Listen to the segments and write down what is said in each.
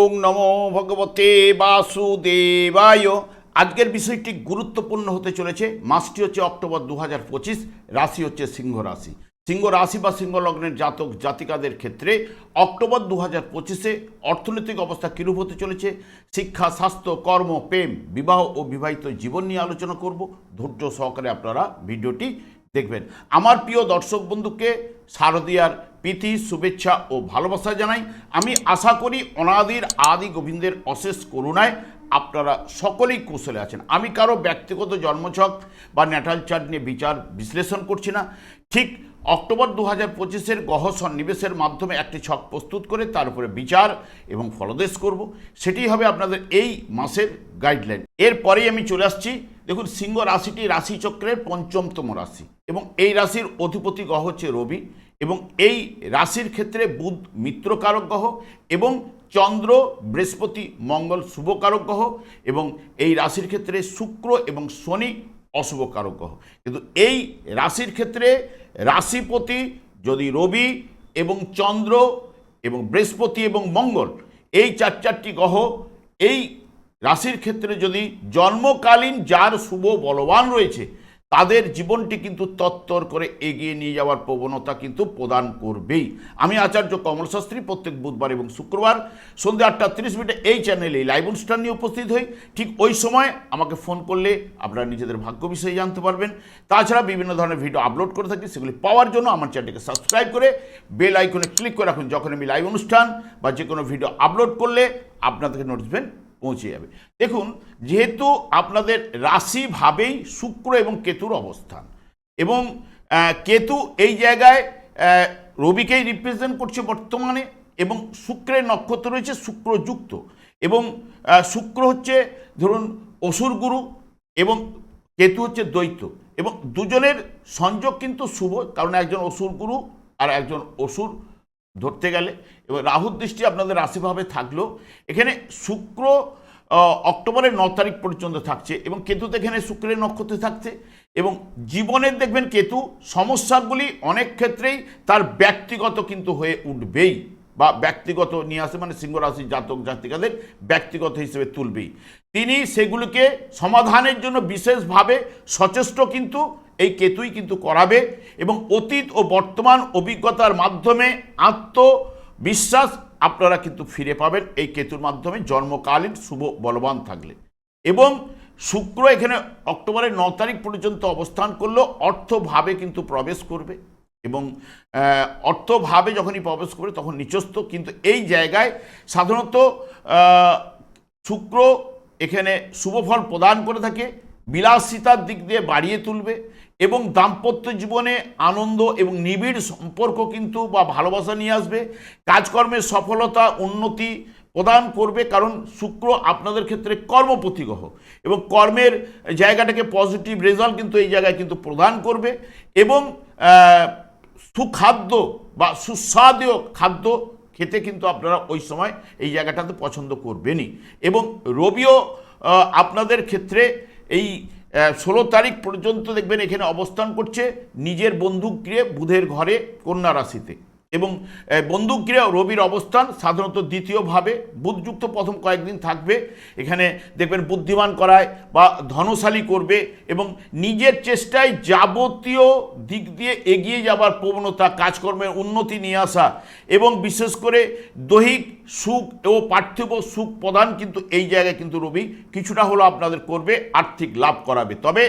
ওং নমো ভগবতে বাসুদেবায়। আজকের বিষয়টি গুরুত্বপূর্ণ হতে চলেছে। মাসটি হচ্ছে অক্টোবর দু হাজার পঁচিশ, রাশি হচ্ছে সিংহ রাশি। সিংহ রাশি বা সিংহ লগ্নের জাতক জাতিকাদের ক্ষেত্রে অক্টোবর দু হাজার পঁচিশে অর্থনৈতিক অবস্থা কীরূপ হতে চলেছে? শিক্ষা, স্বাস্থ্য, কর্ম, প্রেম, বিবাহ ও বিবাহিত জীবন নিয়ে আলোচনা করব। ধৈর্য সহকারে আপনারা ভিডিওটি দেখবেন। আমার প্রিয় দর্শক বন্ধুকে শারদীয়ার প্রীতি, শুভেচ্ছা ও ভালোবাসা জানাই। আমি আশা করি অনাদির আদি গোবিন্দের অশেষ করুণায় আপনারা সকলেই কুশলে আছেন। আমি কারও ব্যক্তিগত জন্মছক বা ন্যাটাল চার্ট নিয়ে বিচার বিশ্লেষণ করছি না। ঠিক অক্টোবর দু হাজার পঁচিশের গহ সন্নিবেশের মাধ্যমে একটি ছক প্রস্তুত করে তার উপরে বিচার এবং ফলদেশ করব। সেটি হবে আপনাদের এই মাসের গাইডলাইন। এরপরেই আমি চলে আসছি। দেখুন, সিংহ রাশিটি রাশিচক্রের পঞ্চমতম রাশি এবং এই রাশির অধিপতি গ্রহ হচ্ছে রবি। এবং এই রাশির ক্ষেত্রে বুধ মিত্রকারক গ্রহ এবং চন্দ্র বৃহস্পতি মঙ্গল শুভকারক গ্রহ এবং এই রাশির ক্ষেত্রে শুক্র এবং শনি অশুভকারক গ্রহ কিন্তু এই রাশির ক্ষেত্রে রাশিপতি যদি রবি এবং চন্দ্র এবং বৃহস্পতি এবং মঙ্গল এই চার চারটি গ্রহ এই রাশির ক্ষেত্রে যদি জন্মকালীন যার শুভ বলবান রয়েছে তাদের জীবনটি কিন্তু তত্তর করে এগিয়ে নিয়ে যাওয়ার প্রবণতা কিন্তু প্রদান করবেই। আমি আচার্য কমল শাস্ত্রী প্রত্যেক বুধবার এবং শুক্রবার সন্ধ্যে আটটা তিরিশ মিনিটে এই চ্যানেলে লাইভ অনুষ্ঠান নিয়ে উপস্থিত হই। ঠিক ওই সময় আমাকে ফোন করলে আপনারা নিজেদের ভাগ্য বিষয়ে জানতে পারবেন। তাছাড়া বিভিন্ন ধরনের ভিডিও আপলোড করে থাকি, সেগুলি পাওয়ার জন্য আমার চ্যানেলটিকে সাবস্ক্রাইব করে বেল আইকনে ক্লিক করে রাখুন। যখন আমি লাইভ অনুষ্ঠান বা যে কোনো ভিডিও আপলোড করলে আপনাদেরকে নোটিফিকেশন পৌঁছে যাবে। দেখুন, যেহেতু আপনাদের রাশিভাবেই শুক্র এবং কেতুর অবস্থান এবং কেতু এই জায়গায় রবিকেই রিপ্রেজেন্ট করছে বর্তমানে এবং শুক্রের নক্ষত্র রয়েছে শুক্রযুক্ত এবং শুক্র হচ্ছে, ধরুন, অসুর গুরু এবং কেতু হচ্ছে দ্বৈত এবং দুজনের সংযোগ কিন্তু শুভ, কারণ একজন অসুর গুরু আর একজন অসুর ধরতে গেলে এবং রাহুর দৃষ্টি আপনাদের রাশিভাবে থাকল। এখানে শুক্র অক্টোবরের ন তারিখ পর্যন্ত থাকছে এবং কেতুতে এখানে শুক্রের নক্ষত্রে থাকছে এবং জীবনের দেখবেন কেতু সমস্যাগুলি অনেক ক্ষেত্রেই তার ব্যক্তিগত কিন্তু হয়ে উঠবেই বা ব্যক্তিগত নিয়ে আসে মানে সিংহ রাশির জাতক, জাতিকাদের ব্যক্তিগত হিসেবে তুলবেই। তিনি সেগুলিকে সমাধানের জন্য বিশেষভাবে সচেষ্ট কিন্তু এই কেতুই কিন্তু করাবে এবং অতীত ও বর্তমান অভিজ্ঞতার মাধ্যমে আত্মবিশ্বাস আপনারা কিন্তু ফিরে পাবেন এই কেতুর মাধ্যমে জন্মকালীন শুভ বলবান থাকলে। এবং শুক্র এখানে অক্টোবরের ন তারিখ পর্যন্ত অবস্থান করলেও অর্থভাবে কিন্তু প্রবেশ করবে এবং অর্থভাবে যখনই প্রবেশ করবে তখন নিচস্থ। কিন্তু এই জায়গায় সাধারণত শুক্র এখানে শুভফল প্রদান করে থাকে, বিলাসিতার দিক দিয়ে বাড়িয়ে তুলবে এবং দাম্পত্য জীবনে আনন্দ এবং নিবিড় সম্পর্ক কিন্তু বা ভালোবাসা নিয়ে আসবে। কাজকর্মের সফলতা, উন্নতি প্রদান করবে কারণ শুক্র আপনাদের ক্ষেত্রে কর্মপতি গ্রহ এবং কর্মের জায়গাটাকে পজিটিভ রেজাল্ট কিন্তু এই জায়গায় কিন্তু প্রদান করবে এবং সুখাদ্য বা সুস্বাদীয় খাদ্য খেতে কিন্তু আপনারা ওই সময় এই জায়গাটাতে পছন্দ করবেনই এবং রবিও আপনাদের ক্ষেত্রে এই ষোলো তারিখ পর্যন্ত দেখবেন এখানে অবস্থান করছে নিজের বন্দুক গিয়ে বুধের ঘরে কন্যা রাশিতে। এবং বন্দুক ক্রিয়া রবির অবস্থান সাধারণত দ্বিতীয়ভাবে। বুধযুক্ত প্রথম কয়েকদিন থাকবে। এখানে দেখবেন বুদ্ধিমান করায় বা ধনশালী করবে এবং নিজের চেষ্টায় যাবতীয় দিক দিয়ে এগিয়ে যাবার প্রবণতা, কাজকর্মের উন্নতি নিয়ে আসা এবং বিশেষ করে দৈহিক সুখ ও পার্থিব সুখ প্রদান কিন্তু এই জায়গায় কিন্তু রবি কিছুটা হলো আপনাদের করবে, আর্থিক লাভ করাবে। তবে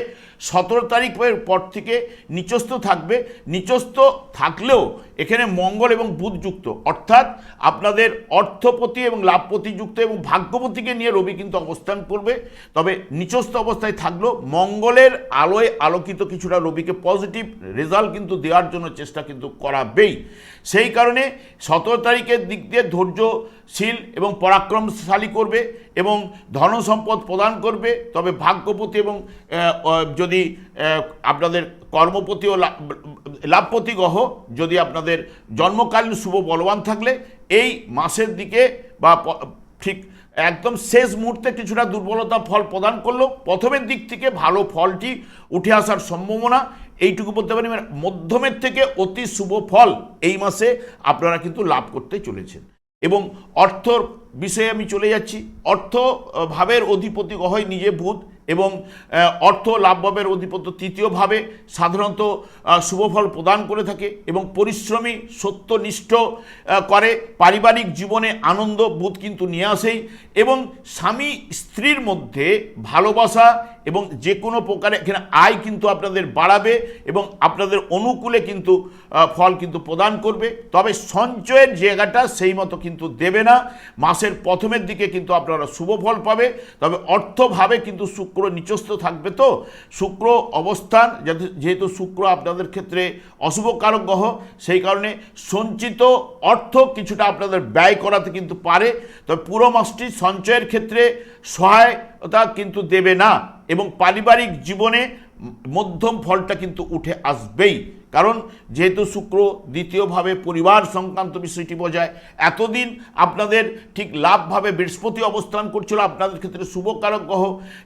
সতেরো তারিখের পর থেকে নিচস্থ থাকবে। নিচস্থ থাকলেও এখানে মঙ্গল এবং বুধ যুক্ত। অর্থাৎ আপনাদের অর্থপতি এবং লাভপতি যুক্ত এবং ভাগ্যপতিকে নিয়ে রবি কিন্তু অবস্থান করবে। তবে নিচস্থ অবস্থায় থাকল মঙ্গলের আলোয় আলোকিত কিছুটা রবিকে পজিটিভ রেজাল্ট কিন্তু দেওয়ার জন্য চেষ্টা কিন্তু করাবেই। সেই কারণে সতেরো তারিখের দিক দিয়ে ধৈর্যশীল এবং পরাক্রমশালী করবে এবং ধন সম্পদ প্রদান করবে। তবে ভাগ্যপতি এবং যদি আপনাদের কর্মপতি ও লাভপতি গ্রহ, যদি আপনাদের জন্মকালীন শুভ বলবান থাকলে, এই মাসের দিকে বা ঠিক একদম শেষ মুহূর্তে কিছুটা দুর্বলতা ফল প্রদান করলেও প্রথমের দিক থেকে ভালো ফলটি উঠে আসার সম্ভাবনা এইটুকু বলতে পারি মানে মধ্যমের থেকে অতি শুভ ফল এই মাসে আপনারা কিন্তু লাভ করতে চলেছেন। এবং অর্থর বিষয়ে আমি চলে যাচ্ছি। অর্থ ভাবের অধিপতি গহয় নিজে বুধ এবং অর্থ লাভভাবের অধিপত্য তৃতীয়ভাবে সাধারণত শুভফল প্রদান করে থাকে এবং পরিশ্রমী সত্যনিষ্ঠ করে, পারিবারিক জীবনে আনন্দ বোধ কিন্তু নিয়ে আসেই এবং স্বামী স্ত্রীর মধ্যে ভালোবাসা এবং যে কোনো প্রকারে এখানে আয় কিন্তু আপনাদের বাড়াবে এবং আপনাদের অনুকূলে কিন্তু ফল কিন্তু প্রদান করবে। তবে সঞ্চয়ের জায়গাটা সেই মতো কিন্তু দেবে না। মাসের প্রথমের দিকে কিন্তু আপনারা শুভ ফল পাবে। তবে অর্থভাবে কিন্তু শুক্র নিচস্থ থাকবে তো? শুক্র অবস্থান যেহেতু শুক্র আপনাদের ক্ষেত্রে অশুভ কারক গ্রহ, সেই কারণে সঞ্চিত অর্থ কিছুটা আপনাদের ব্যয় করাতে কিন্তু পারে। তবে পুরো মাসটি সঞ্চয়ের ক্ষেত্রে সহায়তা কিন্তু দেবে না এবং পারিবারিক জীবনে মধ্যম ফলটা কিন্তু উঠে আসবেই। কারণ যেহেতু শুক্র দ্বিতীয়ভাবে পরিবার সংক্রান্ত বিষয়টি বোঝায়, এতদিন আপনাদের ঠিক লাভভাবে বৃহস্পতি অবস্থান করছিল, আপনাদের ক্ষেত্রে শুভকারক গ্রহ,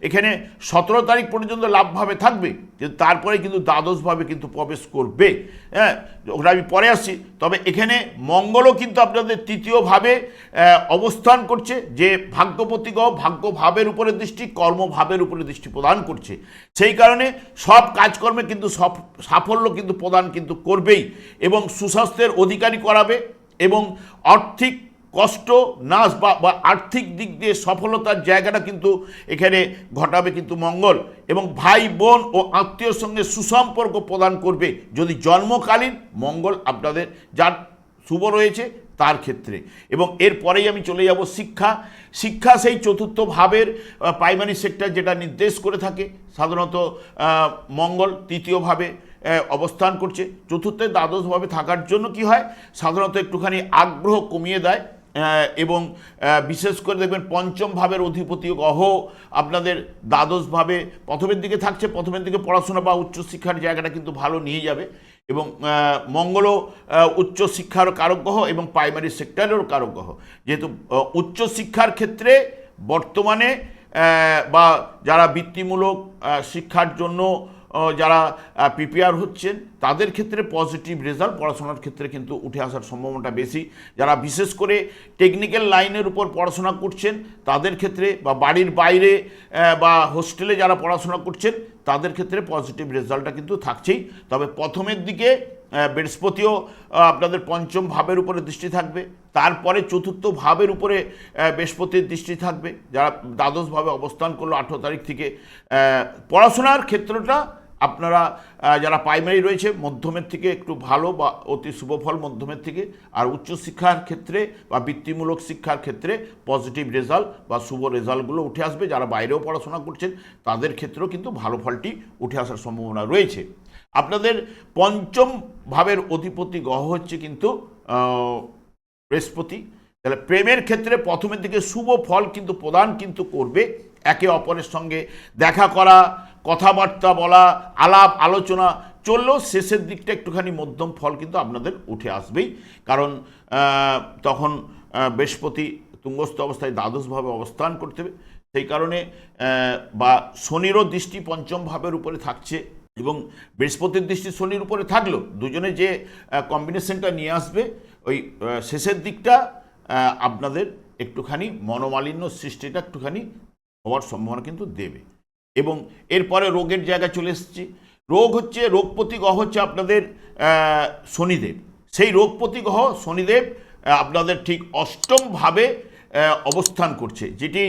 এখানে সতেরো তারিখ পর্যন্ত লাভভাবে থাকবে, কিন্তু তারপরে কিন্তু দ্বাদশভাবে কিন্তু প্রবেশ করবে। হ্যাঁ ওটা আমি পরে আসছি, তবে এখানে মঙ্গলও কিন্তু আপনাদের তৃতীয়ভাবে অবস্থান করছে, যে ভাগ্যপতি গ্রহ ভাগ্যভাবের উপরে দৃষ্টি, কর্মভাবের উপরে দৃষ্টি প্রদান করছে। সেই কারণে সব কাজকর্মে কিন্তু সব সাফল্য কিন্তু প্রদান কিন্তু করবেই এবং সুস্বাস্থ্যের অধিকারী করাবে এবং আর্থিক কষ্ট, নাশ বা বা আর্থিক দিক দিয়ে সফলতার জায়গাটা কিন্তু এখানে ঘটাবে কিন্তু মঙ্গল এবং ভাই, বোন ও আত্মীয়র সঙ্গে সুসম্পর্ক প্রদান করবে। যদি জন্মকালীন মঙ্গল আপনাদের যার শুভ রয়েছে তার ক্ষেত্রে। এবং এরপরেই আমি চলে যাব শিক্ষা। শিক্ষা সেই চতুর্থ ভাবের প্রাইমারি সেক্টর যেটা নির্দেশ করে থাকে, সাধারণত মঙ্গল তৃতীয়ভাবে অবস্থান করছে। চতুর্থে দ্বাদশভাবে থাকার জন্য কি হয়? সাধারণত একটুখানি আগ্রহ কমিয়ে দেয় এবং বিশেষ করে দেখবেন পঞ্চম ভাবের অধিপতি গ্রহ আপনাদের দ্বাদশভাবে প্রথমের দিকে থাকছে, প্রথমের দিকে পড়াশোনা বা উচ্চশিক্ষার জায়গাটা কিন্তু ভালো নিয়ে যাবে, এবং মঙ্গলও উচ্চশিক্ষারও কারক গ্রহ এবং প্রাইমারি সেক্টরেরও কারক গ্রহ যেহেতু উচ্চশিক্ষার ক্ষেত্রে বর্তমানে বা যারা বৃত্তিমূলক শিক্ষার জন্য যারা পিপিআর হচ্ছেন, তাদের ক্ষেত্রে পজিটিভ রেজাল্ট পড়াশোনার ক্ষেত্রে কিন্তু উঠে আসার সম্ভাবনাটা বেশি। যারা বিশেষ করে টেকনিক্যাল লাইনের উপর পড়াশোনা করছেন, তাদের ক্ষেত্রে বা বাড়ির বাইরে বা হোস্টেলে যারা পড়াশোনা করছেন, তাদের ক্ষেত্রে পজিটিভ রেজাল্টটা কিন্তু থাকছেই। তবে প্রথমের দিকে বৃহস্পতিও আপনাদের পঞ্চম ভাবের উপরে দৃষ্টি থাকবে। তারপরে চতুর্থ ভাবের উপরে বৃহস্পতির দৃষ্টি থাকবে। যারা দ্বাদশভাবে অবস্থান করল আঠেরো তারিখ থেকে পড়াশোনার ক্ষেত্রটা আপনারা যারা প্রাইমারি রয়েছে, মধ্যমের থেকে একটু ভালো বা অতি শুভ ফল মধ্যমের থেকে, আর উচ্চশিক্ষার ক্ষেত্রে বা বৃত্তিমূলক শিক্ষার ক্ষেত্রে পজিটিভ রেজাল্ট বা শুভ রেজাল্টগুলো উঠে আসবে। যারা বাইরেও পড়াশোনা করছেন, তাদের ক্ষেত্রেও কিন্তু ভালো ফলটি উঠে আসার সম্ভাবনা রয়েছে। আপনাদের পঞ্চম ভাবের অধিপতি গ্রহ হচ্ছে কিন্তু বৃহস্পতি। তাহলে প্রেমের ক্ষেত্রে প্রথমের দিকে শুভ ফল কিন্তু প্রদান কিন্তু করবে। একে অপরের সঙ্গে দেখা করা কথাবার্তা বলা, আলাপ, আলোচনা, চললেও শেষের দিকটা একটুখানি মধ্যম ফল কিন্তু আপনাদের উঠে আসবেই। কারণ তখন বৃহস্পতি তুঙ্গস্থ অবস্থায় দ্বাদশভাবে অবস্থান করতে হবে। সেই কারণে বা শনিরও দৃষ্টি পঞ্চম ভাবের উপরে থাকছে এবং বৃহস্পতির দৃষ্টি শনির উপরে থাকলেও দুজনে যে কম্বিনেশনটা নিয়ে আসবে, ওই শেষের দিকটা আপনাদের একটুখানি মনোমালিন্য সৃষ্টিটা একটুখানি হওয়ার সম্ভাবনা কিন্তু দেবে। এবং এরপরে রোগের জায়গা চলে এসেছি। রোগ হচ্ছে, রোগ প্রতিগ্রহ হচ্ছে আপনাদের শনিদেব। সেই রোগ প্রতিগ্রহ শনিদেব আপনাদের ঠিক অষ্টমভাবে অবস্থান করছে। যেটি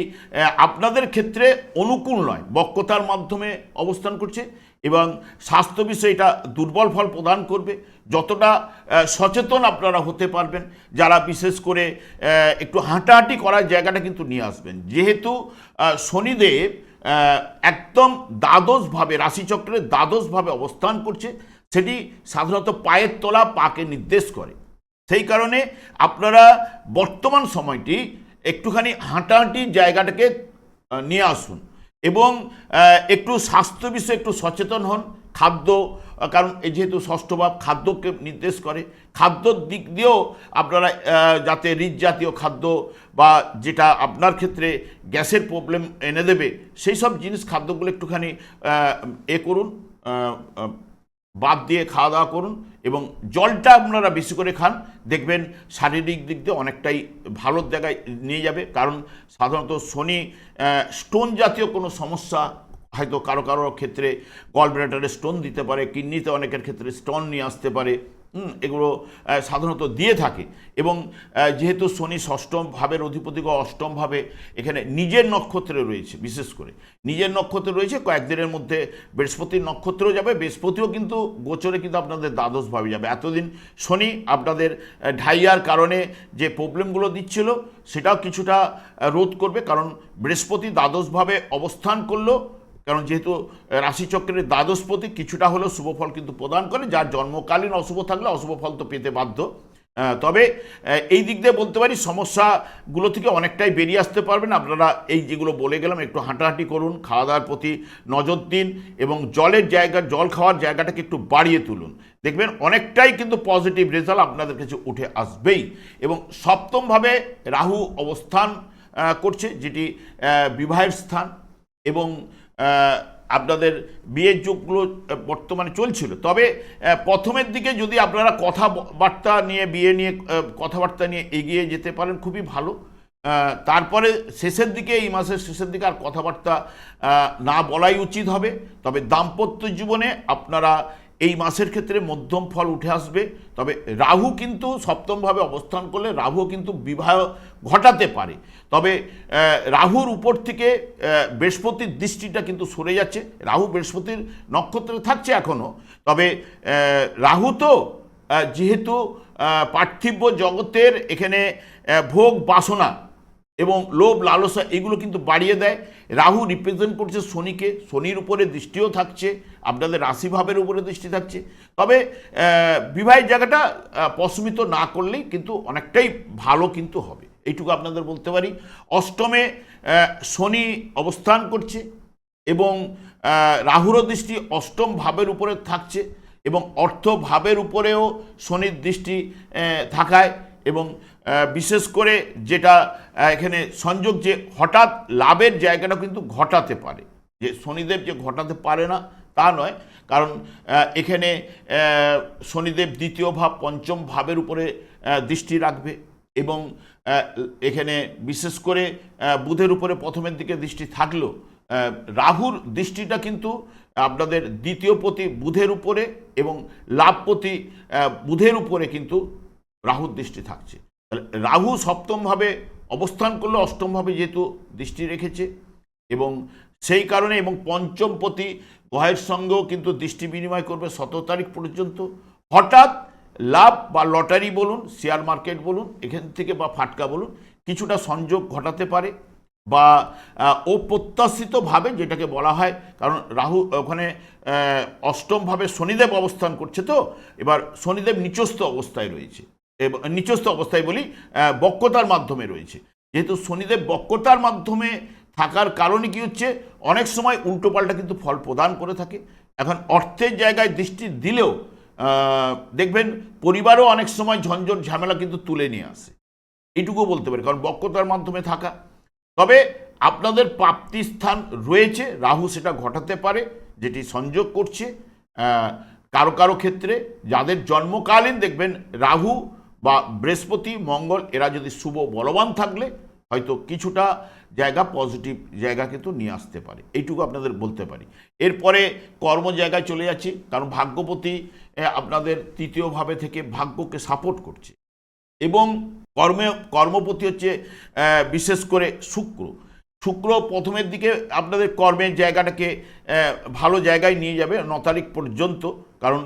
আপনাদের ক্ষেত্রে অনুকূল নয়, বক্রতার মাধ্যমে অবস্থান করছে এবং স্বাস্থ্য বিষয়ে এটা দুর্বল ফল প্রদান করবে। যতটা সচেতন আপনারা হতে পারবেন, যারা বিশেষ করে একটু হাঁটাহাঁটি করার জায়গাটা কিন্তু নিয়ে আসবেন। যেহেতু শনিদেব একদম দ্বাদশভাবে, রাশিচক্রের দ্বাদশভাবে অবস্থান করছে। সেটি সাধারণত পায়ের তোলা পাকে নির্দেশ করে। সেই কারণে আপনারা বর্তমান সময়টি একটুখানি হাঁটাহাঁটি জায়গাটাকে নিয়ে আসুন এবং একটু স্বাস্থ্য বিষয়ে একটু সচেতন হন। খাদ্য, কারণ যেহেতু ষষ্ঠ ভাব খাদ্যকে নির্দেশ করে, খাদ্যর দিক দিয়েও আপনারা যাতে জাতীয় খাদ্য বা যেটা আপনার ক্ষেত্রে গ্যাসের প্রবলেম এনে দেবে, সেই সব জিনিস খাদ্যগুলো একটুখানি এ করুন বাদ দিয়ে খাওয়া দাওয়া করুন এবং জলটা আপনারা বেশি করে খান। দেখবেন শারীরিক দিক দিয়ে অনেকটাই ভালো জায়গায় নিয়ে যাবে, কারণ সাধারণত শনি স্টোন জাতীয় কোনো সমস্যা হয়তো কারও কারও ক্ষেত্রে গল ব্লাডারে স্টোন দিতে পারে কিডনিতে অনেকের ক্ষেত্রে স্টোন নিয়ে আসতে পারে এগুলো সাধারণত দিয়ে থাকে। এবং যেহেতু শনি ষষ্ঠম ভাবের অধিপতি ও অষ্টম ভাবে এখানে নিজের নক্ষত্রে রয়েছে, বিশেষ করে। নিজের নক্ষত্রে রয়েছে, কয়েকদিনের মধ্যে বৃহস্পতির নক্ষত্রেও যাবে, বৃহস্পতিও কিন্তু গোচরে কিন্তু আপনাদের দ্বাদশ ভাবে যাবে। এতদিন শনি আপনাদের ঢাইয়ার কারণে যে প্রবলেমগুলো দিচ্ছিল, সেটাও কিছুটা রোধ করবে। কারণ বৃহস্পতি দ্বাদশভাবে অবস্থান করল কারণ যেহেতু রাশিচক্রের দ্বাদশপতি কিছুটা হলেও শুভ ফল কিন্তু প্রদান করে, যার জন্মকালীন অশুভ থাকলে অশুভ ফল তো পেতে বাধ্য। তবে এই দিক দিয়ে বলতে পারি সমস্যাগুলো থেকে অনেকটাই বেরিয়ে আসতে পারবেন। আপনারা এই যেগুলো বলে গেলাম, একটু হাঁটাহাঁটি করুন খাওয়া দাওয়ার প্রতি নজর দিন এবং জলের জায়গা, জল খাওয়ার জায়গাটাকে একটু বাড়িয়ে তুলুন। দেখবেন অনেকটাই কিন্তু পজিটিভ রেজাল্ট আপনাদের কাছে উঠে আসবেই। এবং সপ্তমভাবে রাহু অবস্থান করছে, যেটি বিবাহের স্থান এবং আপনাদের বিয়ের যুগগুলো বর্তমানে চলছিল। তবে প্রথমের দিকে যদি আপনারা কথাবার্তা নিয়ে, বিয়ে নিয়ে কথাবার্তা নিয়ে এগিয়ে যেতে পারেন, খুবই ভালো। তারপরে শেষের দিকে, এই মাসের শেষের দিকে আর কথাবার্তা না বলাই উচিত হবে। তবে দাম্পত্য জীবনে আপনারা এই মাসের ক্ষেত্রে মধ্যম ফল উঠে আসবে। তবে রাহু কিন্তু সপ্তমভাবে অবস্থান করলে রাহু কিন্তু বিবাহ ঘটাতে পারে। তবে রাহুর উপর থেকে বৃহস্পতির দৃষ্টিটা কিন্তু সরে যাচ্ছে। রাহু বৃহস্পতির নক্ষত্রে থাকছে এখনও তবে রাহু তো যেহেতু আহ, পার্থিব জগতের এখানে ভোগ বাসনা এবং লোভ লালসা এগুলো কিন্তু বাড়িয়ে দেয়। রাহু রিপ্রেজেন্ট করছে শনিকে। শনির উপরে দৃষ্টিও থাকছে। আপনাদের রাশিভাবের উপরে দৃষ্টি থাকছে। তবে বিবাহের জায়গাটা প্রশমিত না করলেই কিন্তু অনেকটাই ভালো কিন্তু হবে। এইটুকু আপনাদের বলতে পারি। অষ্টমে শনি অবস্থান করছে এবং রাহুরও দৃষ্টি অষ্টম ভাবের উপরে থাকছে এবং অর্থ ভাবের উপরেও শনির দৃষ্টি থাকায় এবং বিশেষ করে যেটা এখানে সংযোগ যে হঠাৎ লাভের জায়গাটা কিন্তু ঘটাতে পারে। যে শনিদেব যে ঘটাতে পারে না, তা নয়। কারণ এখানে শনিদেব দ্বিতীয় ভাব, পঞ্চম ভাবের উপরে দৃষ্টি রাখবে এবং এখানে বিশেষ করে বুধের উপরে প্রথমের দিকে দৃষ্টি থাকলেও রাহুর দৃষ্টিটা কিন্তু আপনাদের দ্বিতীয় পতি বুধের উপরে এবং লাভপতি বুধের উপরে কিন্তু রাহুর দৃষ্টি থাকছে। রাহু সপ্তমভাবে অবস্থান করলে, অষ্টমভাবে যেহেতু দৃষ্টি রেখেছে এবং সেই কারণে এবং পঞ্চমপতি গ্রহের সঙ্গেও কিন্তু দৃষ্টি বিনিময় করবে সতেরো তারিখ পর্যন্ত। হঠাৎ লাভ বা লটারি বলুন, শেয়ার মার্কেট বলুন, এখান থেকে বা ফাটকা বলুন, কিছুটা সংযোগ ঘটাতে পারে বা অপ্রত্যাশিতভাবে যেটাকে বলা হয়, কারণ রাহু ওখানে অষ্টমভাবে শনিদেব অবস্থান করছে তো, এবার শনিদেব নিচস্থ অবস্থায় রয়েছে। নিচস্থ অবস্থায় বলি বক্রতার মাধ্যমে রয়েছে। যেহেতু শনিদেব বক্রতার মাধ্যমে থাকার কারণে কি হচ্ছে, অনেক সময় উল্টোপাল্টা কিন্তু ফল প্রদান করে থাকে। এখন অর্থের জায়গায় দৃষ্টি দিলেও দেখবেন পরিবারও অনেক সময় ঝঞ্ঝট, ঝামেলা কিন্তু তুলে নিয়ে আসে। এইটুকু বলতে পারি, কারণ বক্রতার মাধ্যমে থাকা। তবে আপনাদের প্রাপ্তি স্থান রয়েছে, রাহু সেটা ঘটাতে পারে, যেটি সংযোগ করছে। কারও কারও ক্ষেত্রে যাদের জন্মকালীন, দেখবেন রাহু বা বৃহস্পতি, মঙ্গল, এরা যদি শুভ বলবান থাকলে হয়তো কিছুটা জায়গা পজিটিভ জায়গা কিন্তু নিয়ে আসতে পারে। এইটুকু আপনাদের বলতে পারি। এরপরে কর্ম জায়গায় চলে যাচ্ছি, কারণ ভাগ্যপতি আপনাদের তৃতীয়ভাবে থেকে ভাগ্যকে সাপোর্ট করছে। এবং কর্মে, কর্মপতি হচ্ছে বিশেষ করে শুক্র। শুক্র প্রথমের দিকে আপনাদের কর্মের জায়গাটাকে ভালো জায়গায় নিয়ে যাবে ন তারিখ পর্যন্ত। কারণ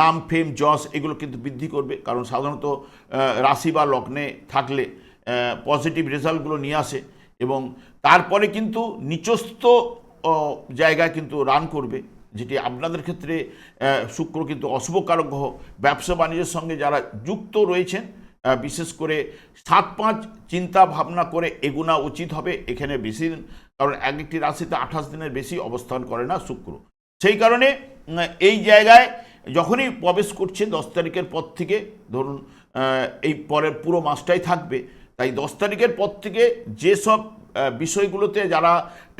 নাম, ফেম, যশ এগুলো কিন্তু বৃদ্ধি করবে। কারণ সাধারণত রাশি বা লগ্নে থাকলে পজিটিভ রেজাল্টগুলো নিয়ে আসে। এবং তারপরে কিন্তু নিচস্থ জায়গায় কিন্তু রান করবে। যেটি আপনাদের ক্ষেত্রে শুক্র কিন্তু অশুভকারক গ্রহ। ব্যবসা বাণিজ্যের সঙ্গে যারা যুক্ত রয়েছেন বিশেষ করে সাত পাঁচ চিন্তা ভাবনা করে এগুনা উচিত হবে। এখানে বেশি দিন, কারণ এক একটি রাশিতে আঠাশ দিনের বেশি অবস্থান করে না শুক্র। সেই কারণে এই জায়গায় যখনই প্রবেশ করছে দশ তারিখের পর থেকে, ধরুন এই পরের পুরো মাসটাই থাকবে, তাই দশ তারিখের পর থেকে যেসব বিষয়গুলোতে যারা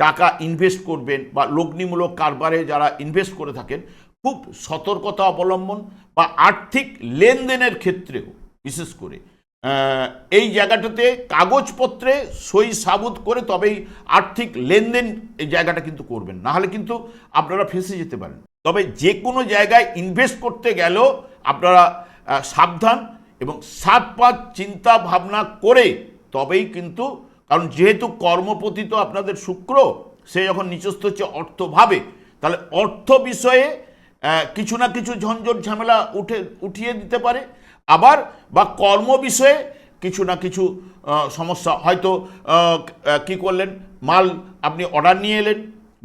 টাকা ইনভেস্ট করবেন বা লগ্নিমূলক কারবারে যারা ইনভেস্ট করে থাকেন, খুব সতর্কতা অবলম্বন বা আর্থিক লেনদেনের ক্ষেত্রেও, বিশেষ করে এই জায়গাটাতে কাগজপত্রে সই সাবুত করে তবেই আর্থিক লেনদেন এই জায়গাটা কিন্তু করবেন। না হলে কিন্তু আপনারা ফেসে যেতে পারেন। তবে যে কোনো জায়গায় ইনভেস্ট করতে গেলেও আপনারা সাবধান এবং সাত পাঁচ চিন্তা ভাবনা করে তবেই কিন্তু কারণ যেহেতু কর্মপতি তো আপনাদের শুক্র, সে যখন নিচস্থ হচ্ছে অর্থভাবে, তাহলে অর্থ বিষয়ে কিছু না কিছু ঝঞ্ঝট ঝামেলা উঠে, উঠিয়ে দিতে পারে। আবার, বা কর্ম বিষয়ে কিছু না কিছু সমস্যা। হয়তো কি করলেন? মাল আপনি অর্ডার নিয়ে এলেন,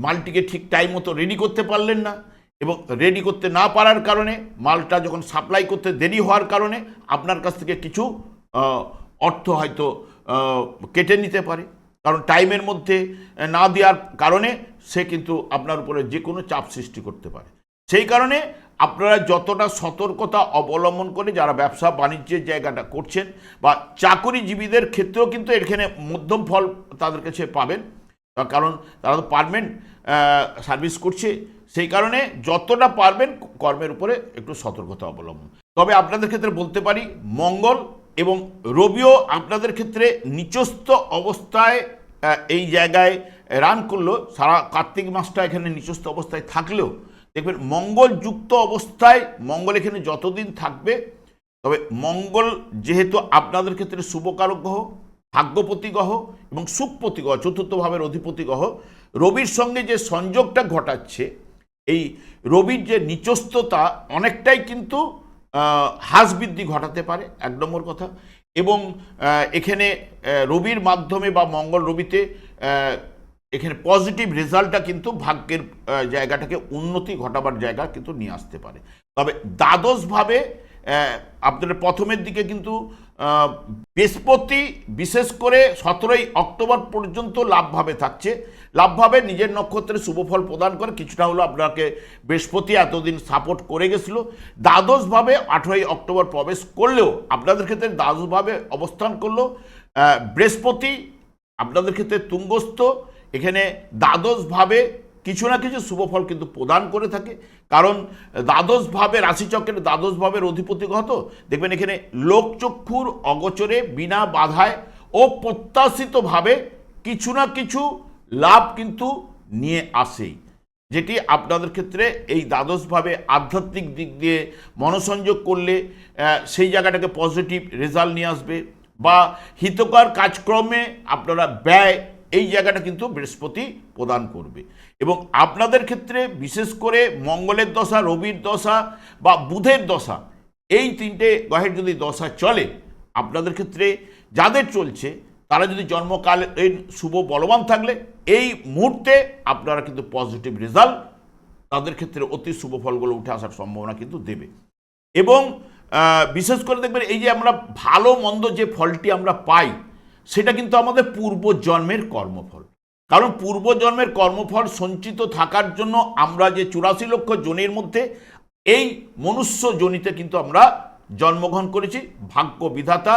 মালটিকে ঠিক টাইম মতো রেডি করতে পারলেন না এবং রেডি করতে না পারার কারণে, মালটা যখন সাপ্লাই করতে দেরি হওয়ার কারণে, আপনার কাছ থেকে কিছু অর্থ হয়তো কেটে নিতে পারে। কারণ টাইমের মধ্যে না দেওয়ার কারণে সে কিন্তু আপনার উপরে যে কোনো চাপ সৃষ্টি করতে পারে। সেই কারণে আপনারা যতটা সতর্কতা অবলম্বন করে যারা ব্যবসা বাণিজ্যের জায়গাটা করছেন বা চাকরিজীবীদের ক্ষেত্রেও কিন্তু এখানে মধ্যম ফল তাদের কাছে পাবেন। কারণ তারা তো পারবেন সার্ভিস করছে। সেই কারণে যতটা পারবেন কর্মের উপরে একটু সতর্কতা অবলম্বন। তবে আপনাদের ক্ষেত্রে বলতে পারি, মঙ্গল এবং রবিও আপনাদের ক্ষেত্রে নিচস্থ অবস্থায় এই জায়গায় রান করল। সারা কার্তিক মাসটা এখানে নিচস্থ অবস্থায় থাকলেও, দেখবেন মঙ্গল যুক্ত অবস্থায় মঙ্গল এখানে যতদিন থাকবে, তবে মঙ্গল যেহেতু আপনাদের ক্ষেত্রে শুভকারক গ্রহ, ভাগ্যপতি গ্রহ এবং সুখপতি গ্রহ, চতুর্থ ভাবের অধিপতি গ্রহ, রবির সঙ্গে যে সংযোগটা ঘটাচ্ছে, এই রবির যে নিচস্থতা অনেকটাই কিন্তু হ্রাস বৃদ্ধি ঘটাতে পারে, এক নম্বর কথা। এবং এখানে রবির মাধ্যমে বা মঙ্গল রবিতে এখানে পজিটিভ রেজাল্টটা কিন্তু ভাগ্যের জায়গাটাকে উন্নতি ঘটাবার জায়গা কিন্তু নিয়ে আসতে পারে। তবে দ্বাদশভাবে আপনাদের প্রথমের দিকে কিন্তু বৃহস্পতি বিশেষ করে সতেরোই অক্টোবর পর্যন্ত লাভভাবে থাকছে। লাভভাবে নিজের নক্ষত্রে শুভফল প্রদান করে, কিছুটা হলো আপনাকে বৃহস্পতি এতদিন সাপোর্ট করে গেছিল। দ্বাদশভাবে আঠেরোই অক্টোবর প্রবেশ করলেও আপনাদের ক্ষেত্রে দ্বাদশভাবে অবস্থান করল। বৃহস্পতি আপনাদের ক্ষেত্রে তুঙ্গস্থ, এখানে দ্বাদশভাবে কিছু না কিছু শুভফল কিন্তু প্রদান করে থাকে। কারণ দ্বাদশভাবে রাশিচক্রের দ্বাদশভাবের অধিপতি কত? দেখবেন এখানে লোকচক্ষুর অগোচরে বিনা বাধায় ও প্রত্যাশিতভাবে কিছু না কিছু লাভ কিন্তু নিয়ে আসেই। যেটি আপনাদের ক্ষেত্রে এই দ্বাদশভাবে আধ্যাত্মিক দিক দিয়ে মনোসংযোগ করলে সেই জায়গাটাকে পজিটিভ রেজাল্ট নিয়ে আসবে বা হিতকর কাজক্রমে আপনারা ব্যয় এই জায়গাটা কিন্তু বৃহস্পতি প্রদান করবে। এবং আপনাদের ক্ষেত্রে বিশেষ করে মঙ্গলের দশা, রবির দশা বা বুধের দশা, এই তিনটে গ্রহের যদি দশা চলে, আপনাদের ক্ষেত্রে যাদের চলছে, তারা যদি জন্মকালীন শুভ বলবান থাকলে, এই মুহূর্তে আপনারা কিন্তু পজিটিভ রেজাল্ট তাদের ক্ষেত্রে অতি শুভ ফলগুলো উঠে আসার সম্ভাবনা কিন্তু দেবে। এবং বিশেষ করে দেখবেন এই যে আমরা ভালো মন্দ যে ফলটি আমরা পাই সেটা কিন্তু আমাদের পূর্বজন্মের কর্মফল। কারণ পূর্বজন্মের কর্মফল সঞ্চিত থাকার জন্য আমরা যে চুরাশি লক্ষ জনের মধ্যে এই মনুষ্য জনিতে কিন্তু আমরা জন্মগ্রহণ করেছি ভাগ্য বিধাতা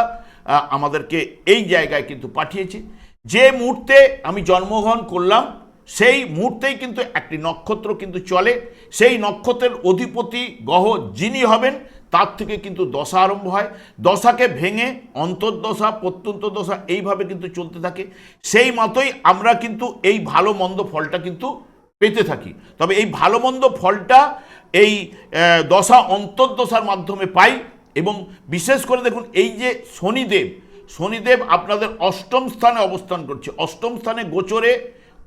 আমাদেরকে এই জায়গায় কিন্তু পাঠিয়েছে। যে মুহূর্তে আমি জন্মগ্রহণ করলাম, সেই মুহূর্তেই কিন্তু একটি নক্ষত্র কিন্তু চলে। সেই নক্ষত্রের অধিপতি গ্রহ যিনি হবেন তার থেকে কিন্তু দশা আরম্ভ হয়। দশাকে ভেঙে অন্তর্দশা প্রত্যন্ত দশা এইভাবে কিন্তু চলতে থাকে। সেই মতোই আমরা কিন্তু এই ভালো মন্দ ফলটা কিন্তু পেতে থাকি। তবে এই ভালো মন্দ ফলটা এই দশা অন্তর্দশার মাধ্যমে পাই এবং বিশেষ করে দেখুন এই যে শনিদেব শনিদেব আপনাদের অষ্টম স্থানে অবস্থান করছে। অষ্টম স্থানে গোচরে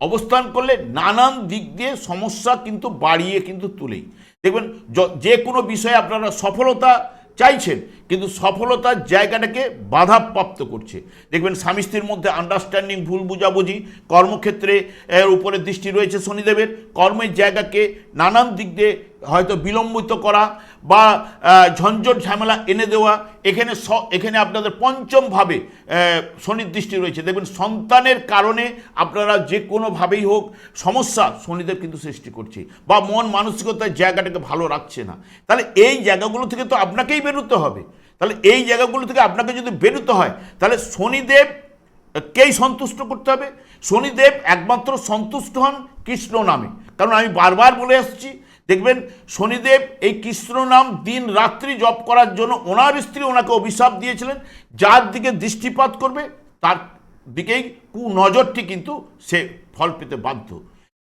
অবস্থান করলে নানান দিক দিয়ে সমস্যা কিন্তু বাড়িয়ে কিন্তু তুলেই। দেখবেন, যে কোনো বিষয়ে আপনারা সফলতা চাইছেন, কিন্তু সফলতার জায়গাটাকে বাধাপ্রাপ্ত করছে। দেখবেন, স্বামী স্ত্রীর মধ্যে আন্ডারস্ট্যান্ডিং ভুল বুঝাবুঝি, কর্মক্ষেত্রে এর উপরে দৃষ্টি রয়েছে শনিদেবের, কর্মের জায়গাকে নানান দিক দিয়ে হয়তো বিলম্বিত করা বা ঝঞ্ঝট ঝামেলা এনে দেওয়া এখানে স এখানে আপনাদের পঞ্চমভাবে আহ, রয়েছে। দেখবেন সন্তানের কারণে আপনারা যে কোনোভাবেই হোক সমস্যা শনিদেব কিন্তু সৃষ্টি করছে বা মন মানসিকতার জায়গাটাকে ভালো রাখছে না। তাহলে এই জায়গাগুলো থেকে তো আপনাকেই বেরোতে হবে। তাহলে এই জায়গাগুলো থেকে আপনাকে যদি বেরোতে হয় তাহলে শনিদেব কেই সন্তুষ্ট করতে হবে? শনিদেব একমাত্র সন্তুষ্ট হন কৃষ্ণ নামে। কারণ আমি বারবার বলে আসছি দেখবেন শনিদেব এই কৃষ্ণ নাম দিন রাত্রি জপ করার জন্য ওনার স্ত্রী ওনাকে অভিশাপ দিয়েছিলেন, যার দিকে দৃষ্টিপাত করবে, তার দিকেই কুনজরটি কিন্তু সে ফল পেতে বাধ্য।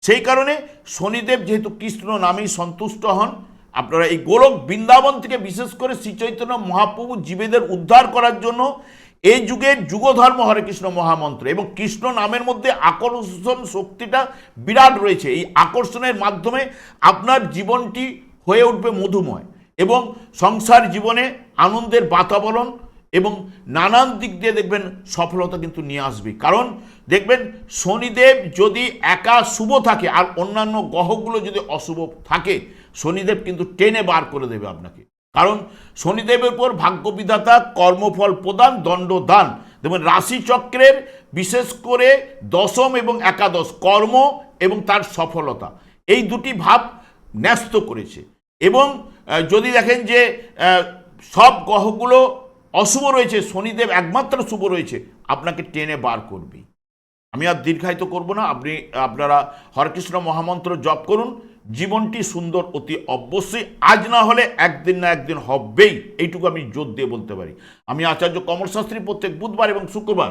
সেই কারণে শনিদেব যেহেতু কৃষ্ণ নামেই সন্তুষ্ট হন, আপনারা এই গোলক বৃন্দাবন থেকে বিশেষ করে শ্রীচৈতন্য মহাপ্রভু জীবেদের উদ্ধার করার জন্য এই যুগের যুগধর্ম হরে কৃষ্ণ মহামন্ত্র এবং কৃষ্ণ নামের মধ্যে আকর্ষণ শক্তিটা বিরাট রয়েছে। এই আকর্ষণের মাধ্যমে আপনার জীবনটি হয়ে উঠবে মধুময় এবং সংসার জীবনে আনন্দের বাতাবরণ এবং নানান দিক দিয়ে দেখবেন সফলতা কিন্তু নিয়ে আসবে। কারণ দেখবেন শনিদেব যদি একা শুভ থাকে আর অন্যান্য গ্রহগুলো যদি অশুভ থাকে, শনিদেব কিন্তু টেনে বার করে দেবে আপনাকে। কারণ শনিদেবের উপর ভাগ্যবিধাতা কর্মফল প্রদান দণ্ড দান দেখবেন রাশিচক্রের বিশেষ করে দশম এবং একাদশ কর্ম এবং তার সফলতা। এই দুটি ভাব ন্যস্ত করেছে। এবং যদি দেখেন যে সব গ্রহগুলো অশুভ রয়েছে, শনিদেব একমাত্র শুভ রয়েছে, আপনাকে টেনে বার করবে আমি আর দীর্ঘায়িত করব না, আপনি, আপনারা হরকৃষ্ণ মহামন্ত্র জপ করুন জীবনটি সুন্দর, অতি অবশ্যই আজ না হলে একদিন না একদিন হবেই। এইটুকু আমি জোর দিয়ে বলতে পারি। আমি আচার্য কমল শাস্ত্রী প্রত্যেক বুধবার এবং শুক্রবার